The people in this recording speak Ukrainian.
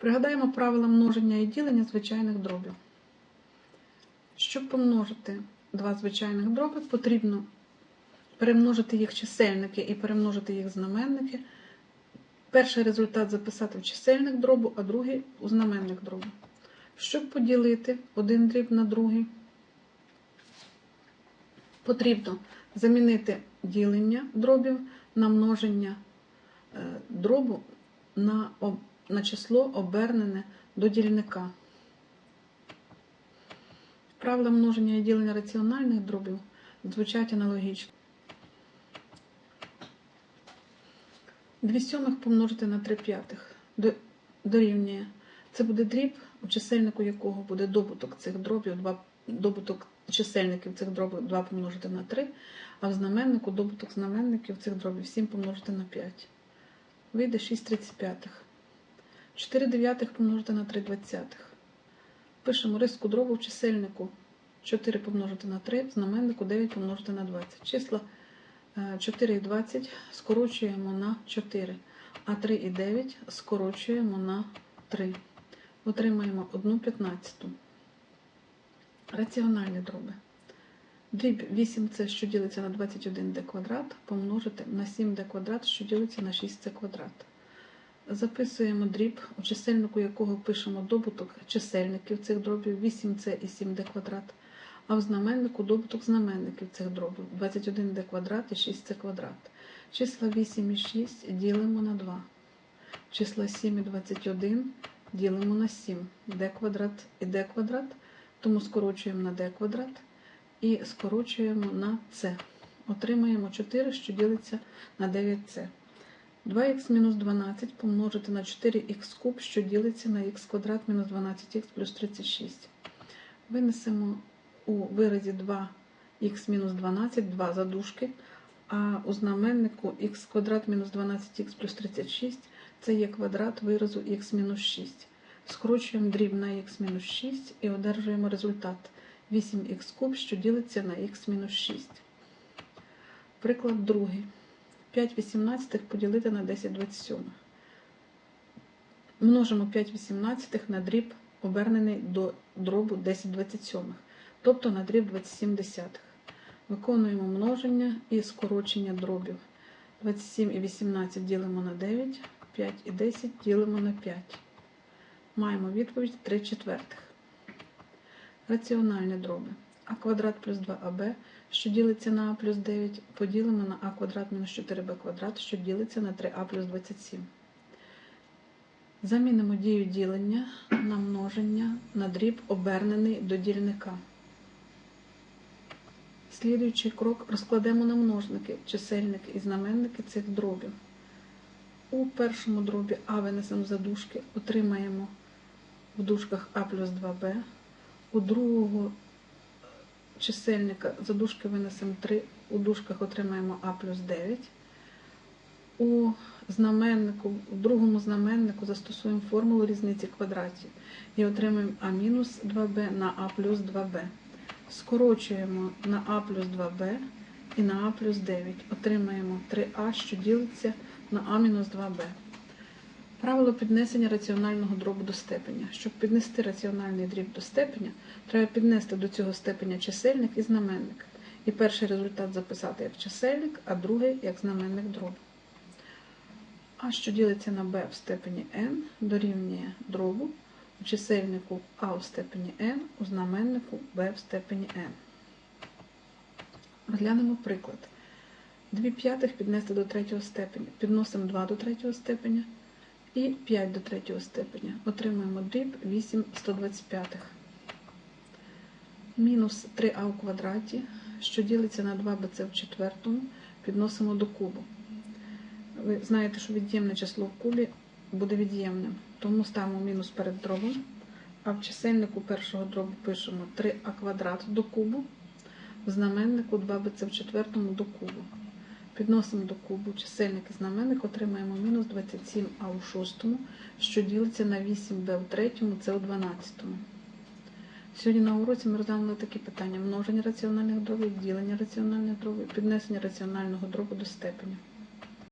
Пригадаємо правила множення і ділення звичайних дробів. Щоб помножити два звичайних дроби, потрібно перемножити їх чисельники і перемножити їх знаменники. Перший результат записати в чисельник дробу, а другий у знаменник дробу. Щоб поділити один дріб на другий, потрібно замінити ділення дробів на множення е, дробу на, на число обернене до дільника. Правила множення і ділення раціональних дробів звучать аналогічно. 2 сьомих помножити на 3 п'ятих дорівнює. Це буде дріб, у чисельнику якого буде добуток цих дробів, два, добуток чисельників цих дробів 2 помножити на 3, а в знаменнику добуток знаменників цих дробів 7 помножити на 5. Вийде 6 35. 4 дев'ятих помножити на 3 двадцятих. Пишемо риску дробу в чисельнику 4 помножити на 3, в знаменнику 9 помножити на 20. Числа е, 4 і 20 скорочуємо на 4, а 3 і 9 скорочуємо на 3. Отримаємо 1 п'ятнадцяту. Раціональні дроби. Дріб 8c, що ділиться на 21d квадрат, помножити на 7d квадрат, що ділиться на 6c квадрат. Записуємо дріб, у чисельнику якого пишемо добуток чисельників цих дробів 8c і 7d квадрат, а в знаменнику добуток знаменників цих дробів 21d квадрат і 6c квадрат. Числа 8 і 6 ділимо на 2. Числа 7 і 21 ділимо на 7. d квадрат і d квадрат, тому скорочуємо на d квадрат і скорочуємо на c. Отримаємо 4, що ділиться на 9c. 2х мінус 12 помножити на 4х куб, що ділиться на х квадрат мінус 12х плюс 36. Винесемо у виразі 2х мінус 12, 2 задушки, а у знаменнику х квадрат мінус 12х плюс 36 це є квадрат виразу х мінус 6. Скорочуємо дріб на х мінус 6 і одержуємо результат 8х куб, що ділиться на х мінус 6. Приклад другий. 5 18 поділити на 10 27. Множимо 5 18 на дріб, обернений до дробу 10 27, тобто на дріб 27 десятих. Виконуємо множення і скорочення дробів. 27 і 18 ділимо на 9, 5 і 10 ділимо на 5. Маємо відповідь 3 четвертих. Раціональні дроби. А квадрат плюс 2аб, що ділиться на а плюс 9, поділимо на а квадрат мінус 4б квадрат, що ділиться на 3а плюс 27. Замінимо дію ділення на множення на дріб, обернений до дільника. Слідуючий крок розкладемо на множники, чисельники і знаменники цих дробів. У першому дробі А винесемо за дужки, отримаємо в дужках А плюс 2Б. У другого чисельника за дужки винесемо 3, у дужках отримаємо А плюс 9. У знаменнику, в другому знаменнику застосуємо формулу різниці квадратів і отримаємо А мінус 2Б на А плюс 2Б. Скорочуємо на А плюс 2Б і на А плюс 9. Отримаємо 3А, що ділиться на А мінус 2Б. Правило піднесення раціонального дробу до степеня. Щоб піднести раціональний дріб до степеня, треба піднести до цього степеня чисельник і знаменник. І перший результат записати як чисельник, а другий як знаменник дробу. А що ділиться на b в степені n, дорівнює дробу у чисельнику а у степені n, у знаменнику b в степені n. Розглянемо приклад. 2 п'ятих піднести до третього степеня. Підносимо 2 до третього степеня і 5 до третього степеня. Отримуємо дріб 8 125. Мінус 3а у квадраті, що ділиться на 2bc в четвертому, підносимо до кубу. Ви знаєте, що від'ємне число в кубі буде від'ємним, тому ставимо мінус перед дробом, а в чисельнику першого дробу пишемо 3а квадрат до кубу, в знаменнику 2bc в четвертому до кубу. Підносимо до кубу чисельник і знаменник, отримаємо мінус 27а у шостому, що ділиться на 8b у третьому, це у 12. Сьогодні на уроці ми розглянули такі питання: множення раціональних дробів, ділення раціональних дробів, піднесення раціонального дробу до степеня.